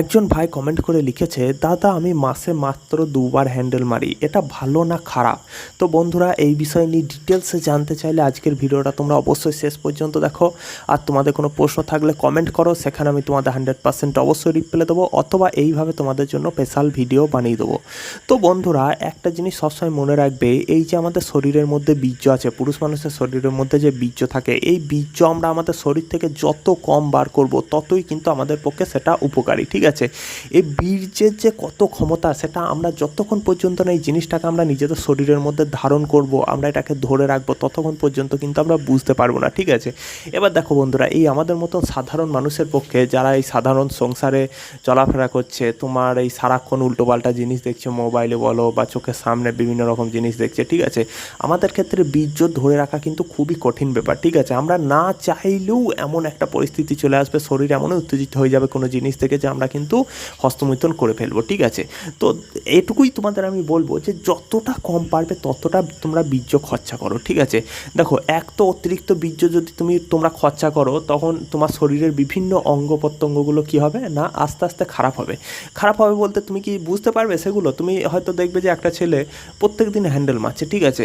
একজন ভাই কমেন্ট করে লিখেছে, দাদা, আমি মাসে মাত্র দুবার হ্যান্ডেল মারি, এটা ভালো না খারাপ? তো বন্ধুরা, এই বিষয় নিয়ে ডিটেলসে জানতে চাইলে আজকের ভিডিওটা তোমরা অবশ্যই শেষ পর্যন্ত দেখো। আর তোমাদের কোনো প্রশ্ন থাকলে কমেন্ট করো, সেখানে আমি তোমাদের হান্ড্রেড পার্সেন্ট অবশ্যই রিপ্লাই দেবো, অথবা এইভাবে তোমাদের জন্য স্পেশাল ভিডিও বানিয়ে দেবো। তো বন্ধুরা, একটা জিনিস সবসময় মনে রাখবে, এই যে আমাদের শরীরের মধ্যে বীর্য আছে, পুরুষ মানুষের শরীরের মধ্যে যে বীর্য থাকে, এই বীর্য আমরা আমাদের শরীর থেকে যত কম বার করব, ততই কিন্তু আমাদের পক্ষে সেটা উপকারী, ঠিক আছে। এই বীর্যের যে কত ক্ষমতা, সেটা আমরা যতক্ষণ পর্যন্ত না এই জিনিসটাকে আমরা নিজেদের শরীরের মধ্যে ধারণ করব, আমরা এটাকে ধরে রাখব, ততক্ষণ পর্যন্ত কিন্তু আমরা বুঝতে পারব না, ঠিক আছে? এবার দেখো বন্ধুরা, এই আমাদের মতন সাধারণ মানুষের পক্ষে যারা এই সাধারণ সংসারে চলাফেরা করছে, তোমার এই সারাক্ষণ উল্টোপাল্টা জিনিস দেখছে, মোবাইলে বলো বা চোখের সামনে বিভিন্ন রকম জিনিস দেখছে, ঠিক আছে? আমাদের ক্ষেত্রে বীর্য ধরে রাখা কিন্তু খুবই কঠিন ব্যাপার, ঠিক আছে? আমরা না চাইলেও এমন একটা পরিস্থিতি চলে আসবে, শরীর এমনই উত্তেজিত হয়ে যাবে কোনো জিনিস থেকে যে আমরা কিন্তু হস্তমৈথুন করে ফেলব, ঠিক আছে? তো এটুকুই তোমাদের আমি বলব যে যতটা কম পারবে ততটা তোমরা বীর্য খরচা করো, ঠিক আছে? দেখো, এক তো অতিরিক্ত বীর্য যদি তুমি তোমরা খরচা করো, তখন তোমার শরীরের বিভিন্ন অঙ্গ প্রত্যঙ্গগুলো কী হবে না, আস্তে আস্তে খারাপ হবে। খারাপ হবে বলতে তুমি কি বুঝতে পারবে সেগুলো? তুমি হয়তো দেখবে যে একটা ছেলে প্রত্যেক দিন হ্যান্ডেল মারছে, ঠিক আছে?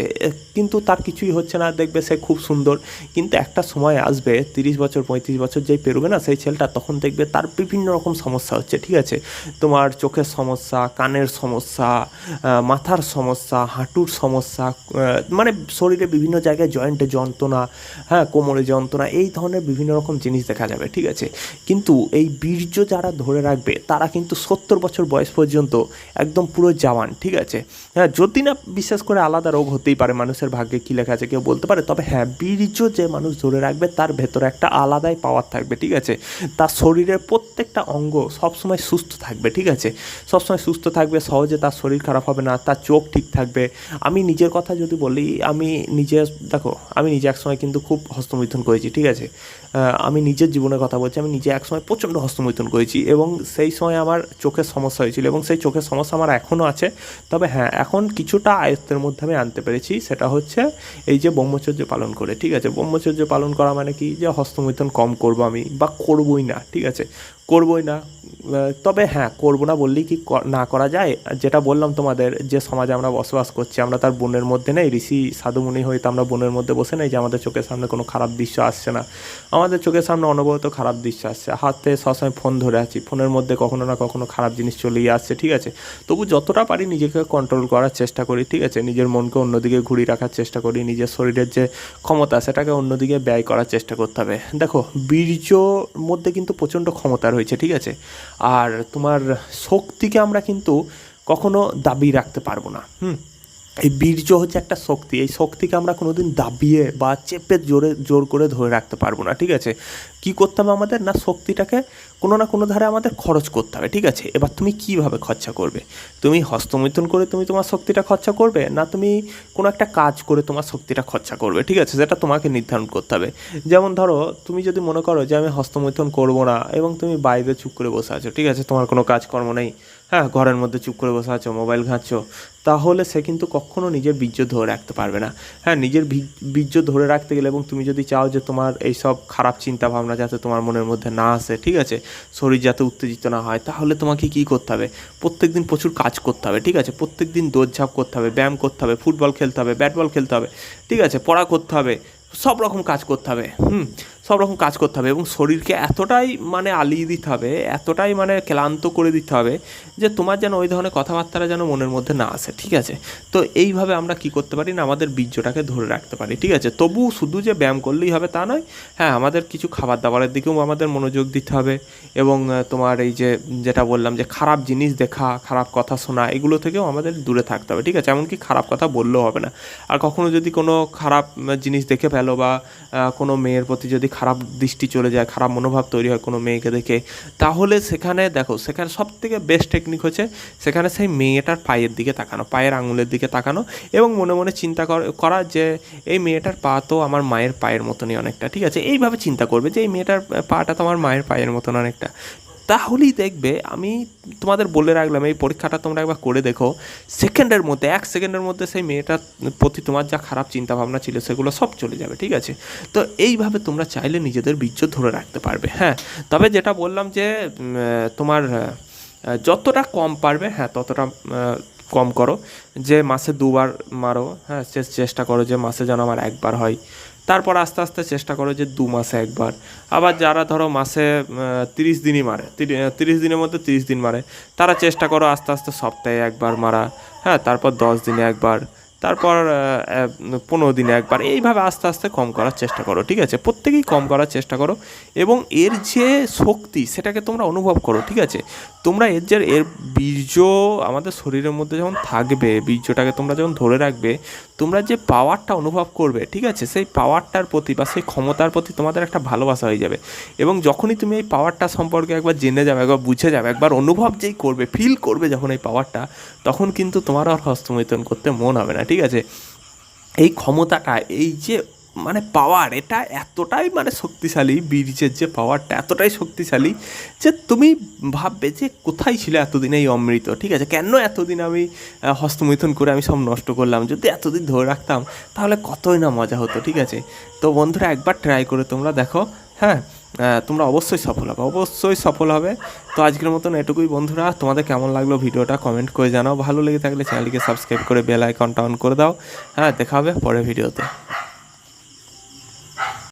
কিন্তু তার কিছুই হচ্ছে না, দেখবে সে খুব সুন্দর। কিন্তু একটা সময় আসবে, তিরিশ বছর, পঁয়ত্রিশ বছর যেই পেরোবে না সেই ছেলেটা, তখন দেখবে তার বিভিন্ন রকম সমস্যা হচ্ছে, ঠিক আছে? তোমার চোখের সমস্যা, কানের সমস্যা মাথার সমস্যা, হাঁটুর সমস্যা মানে শরীরে বিভিন্ন জায়গায় জয়েন্টে যন্ত্রণা হ্যাঁ কোমরে যন্ত্রণা, এই ধরনের বিভিন্ন রকম জিনিস দেখা যাবে, ঠিক আছে? কিন্তু এই বীর্য যারা ধরে রাখবে, তারা কিন্তু সত্তর বছর বয়স পর্যন্ত একদম পুরো জওয়ান, ঠিক আছে? হ্যাঁ যদি না বিশেষ করে আলাদা রোগ হতেই পারে, মানুষের ভাগ্যে কী লেখা আছে কেউ বলতে পারে, তবে হ্যাঁ বীর্য যে মানুষ ধরে রাখবে, তার ভেতরে একটা আলাদাই পাওয়ার থাকবে, ঠিক আছে? তার শরীরের প্রত্যেকটা অঙ্গ সবসময় সুস্থ থাকবে, ঠিক আছে? সবসময় সুস্থ থাকবে, সহজে তার শরীর খারাপ হবে না, তার চোখ ঠিক থাকবে। আমি নিজের কথা যদি বলি, আমি নিজে, দেখো, আমি নিজে একসময় কিন্তু খুব হস্তমৈথুন করেছি, ঠিক আছে? আমি নিজের জীবনের কথা বলছি, আমি নিজে একসময় প্রচণ্ড হস্তমৈথুন করেছি এবং সেই সময় আমার চোখের সমস্যা হয়েছিল এবং সেই চোখের সমস্যা আমার এখনও আছে। তবে হ্যাঁ এখন কিছুটা আয়ত্তের মধ্যে আমি আনতে পেরেছি, সেটা হচ্ছে এই যে ব্রহ্মচর্য পালন করে, ঠিক আছে? ব্রহ্মচর্য পালন করা মানে কি? যে হস্তমৈথুন কম করব আমি বা করবই না, ঠিক আছে? করবই না। তবে হ্যাঁ করব না বললেই কি না করা যায়? যেটা বললাম তোমাদের, যে সমাজে আমরা বসবাস করছি, আমরা তার বোনের মধ্যে নেই। ঋষি সাধুমুনি হয়তো আমরা বোনের মধ্যে বসে নেই যে আমাদের চোখের সামনে কোনো খারাপ দৃশ্য আসছে না। আমাদের চোখের সামনে অনবরত খারাপ দৃশ্য আসছে। হাতে সবসময় ফোন ধরে আছি। ফোনের মধ্যে কখনো না কখনো খারাপ জিনিস চলেই আসছে, ঠিক আছে? তবু যতটা পারি নিজেকে কন্ট্রোল করার চেষ্টা করি, ঠিক আছে? নিজের মনকে অন্যদিকে ঘুরিয়ে রাখার চেষ্টা করি। নিজের শরীরের যে ক্ষমতা, সেটাকে অন্যদিকে ব্যয় করার চেষ্টা করতে হবে। দেখো বীর্যর মধ্যে কিন্তু প্রচণ্ড ক্ষমতা রয়েছে ঠিক আছে? আর তোমার শক্তিকে আমরা কিন্তু কখনো দাবি রাখতে পারব না হুম? এই বীর্য হচ্ছে একটা শক্তি। এই শক্তিকে আমরা কোনোদিন দাবিয়ে বা চেপে জোরে, জোর করে ধরে রাখতে পারব না, ঠিক আছে? কি করতে হবে আমাদের? না, শক্তিটাকে কোনো না কোনো ধারে আমাদের খরচ করতে হবে, ঠিক আছে? এবার তুমি কীভাবে খরচা করবে? তুমি হস্তমৈথুন করে তুমি তোমার শক্তিটা খরচা করবে? না, তুমি কোনো একটা কাজ করে তোমার শক্তিটা খরচা করবে, ঠিক আছে? সেটা তোমাকে নির্ধারণ করতে হবে। যেমন ধরো, তুমি যদি মনে করো যে আমি হস্তমৈথুন করব না এবং তুমি বাইরে চুপ করে বসে আছো, ঠিক আছে? তোমার কোনো কাজকর্ম নেই হ্যাঁ ঘরের মধ্যে চুপ করে বসে আছো মোবাইল ঘাঁটছো তাহলে সে কিন্তু কখনো নিজের বীর্য ধরে রাখতে পারবে না। হ্যাঁ নিজের বীর্য ধরে রাখতে গেলে এবং তুমি যদি চাও যে তোমার এই সব খারাপ চিন্তা ভাবনা যাতে তোমার মনের মধ্যে না আসে, ঠিক আছে, শরীর যাতে উত্তেজিত না হয়, তাহলে তোমাকে কি করতে হবে? প্রত্যেক দিন প্রচুর কাজ করতে হবে, ঠিক আছে প্রত্যেক দিন দৌড়ঝাঁপ করতে হবে, ব্যায়াম করতে হবে, ফুটবল খেলতে হবে, ব্যাট বল খেলতে হবে, ঠিক আছে, পড়া করতে হবে, সব রকম কাজ করতে হবে, হুম সব রকম কাজ করতে হবে এবং শরীরকে এতটাই মানে আলিয়ে দিতে হবে, এতটাই মানে ক্লান্ত করে দিতে হবে যে তোমার যেন ওই ধরনের কথাবার্তাটা যেন মনের মধ্যে না আসে, ঠিক আছে? তো এইভাবে আমরা কি করতে পারি না, আমাদের বীর্যটাকে ধরে রাখতে পারি, ঠিক আছে? তবু শুধু যে ব্যায়াম করলেই হবে তা নয় হ্যাঁ আমাদের কিছু খাবার দাবারের দিকেও আমাদের মনোযোগ দিতে হবে এবং তোমার এই যে, যেটা বললাম যে খারাপ জিনিস দেখা, খারাপ কথা শোনা, এগুলো থেকেও আমাদের দূরে থাকতে হবে, ঠিক আছে? এমনকি খারাপ কথা বললেও হবে না। আর কখনো যদি কোনো খারাপ জিনিস দেখে ফেলো বা কোনো মেয়ের প্রতি যদি খারাপ দৃষ্টি চলে যায়, খারাপ মনোভাব তৈরি হয় কোনো মেয়েকে দেখে, তাহলে সেখানে দেখো, সেখানে সব থেকে বেস্ট টেকনিক হচ্ছে সেখানে সেই মেয়েটার পায়ের দিকে তাকানো, পায়ের আঙুলের দিকে তাকানো এবং মনে মনে চিন্তা কর- যে এই মেয়েটার পা তো আমার মায়ের পায়ের মতনই অনেকটা, ঠিক আছে? এইভাবে চিন্তা করবে যে এই মেয়েটার পাটা তো আমার মায়ের পায়ের মতন অনেকটা। তাহলেই দেখবে, আমি তোমাদের বলে রাখলাম, এই পরীক্ষাটা তোমরা একবার করে দেখো। সেকেন্ডের মধ্যে, এক সেকেন্ডের মধ্যে সেই মেয়েটার প্রতি তোমার যা খারাপ চিন্তা ভাবনা ছিল, সেগুলো সব চলে যাবে, ঠিক আছে? তো এইভাবে তোমরা চাইলে নিজেদের বীর্য ধরে রাখতে পারবে হ্যাঁ? তবে যেটা বললাম যে তোমার যতটা কম পারবে হ্যাঁ ততটা কম করো, যে মাসে দুবার মারো হ্যাঁ চেষ্টা করো যে মাসে যেন আমার একবার হয়। তারপর আস্তে আস্তে চেষ্টা করো যে দু মাসে একবার। আবার যারা ধরো মাসে তিরিশ দিনই মারে তিরিশ দিনের মধ্যে তিরিশ দিন মারে, তারা চেষ্টা করো আস্তে আস্তে সপ্তাহে একবার মারা হ্যাঁ তারপর দশ দিনে একবার। তারপর পনেরো দিনে একবার। এইভাবে আস্তে আস্তে কম করার চেষ্টা করো, ঠিক আছে? প্রত্যেকেই কম করার চেষ্টা করো এবং এর যে শক্তি, সেটাকে তোমরা অনুভব করো, ঠিক আছে? তোমরা এর যে, এর বীর্য আমাদের শরীরের মধ্যে যখন থাকবে, বীর্যটাকে তোমরা যখন ধরে রাখবে, তোমরা যে পাওয়ারটা অনুভব করবে, ঠিক আছে? সেই পাওয়ারটার প্রতি বা সেই ক্ষমতার প্রতি তোমাদের একটা ভালোবাসা হয়ে যাবে। এবং যখনই তুমি এই পাওয়ারটা সম্পর্কে একবার জেনে যাবে, একবার বুঝে যাবে, একবার অনুভব যেই করবে ফিল করবে যখন এই পাওয়ারটা তখন কিন্তু তোমার আর হস্তমৈথন করতে মন হবে না ঠিক আছে? এই ক্ষমতাটা, এই যে মানে পাওয়ার এটা এতটাই মানে শক্তিশালী বীর্যের যে পাওয়ারটা এতটাই শক্তিশালী যে তুমি ভাববে যে কোথায় ছিল এতদিন এই অমৃত, ঠিক আছে? কেন এতদিন আমি হস্তমৈথুন করে আমি সব নষ্ট করলাম? যদি এতদিন ধরে রাখতাম, তাহলে কতই না মজা হতো, ঠিক আছে? তো বন্ধুরা, একবার ট্রাই করে তোমরা দেখো হ্যাঁ? তোমরা অবশ্যই সফল হবে, অবশ্যই সফল হবে। তো আজকের মতন এটুকুই বন্ধুরা, তোমাদের কেমন লাগল ভিডিওটা কমেন্ট করে জানাও। ভালো লেগে থাকলে চ্যানেলকে সাবস্ক্রাইব করে বেল আইকনটা অন করে দাও। হ্যাঁ দেখা হবে পরের ভিডিওতে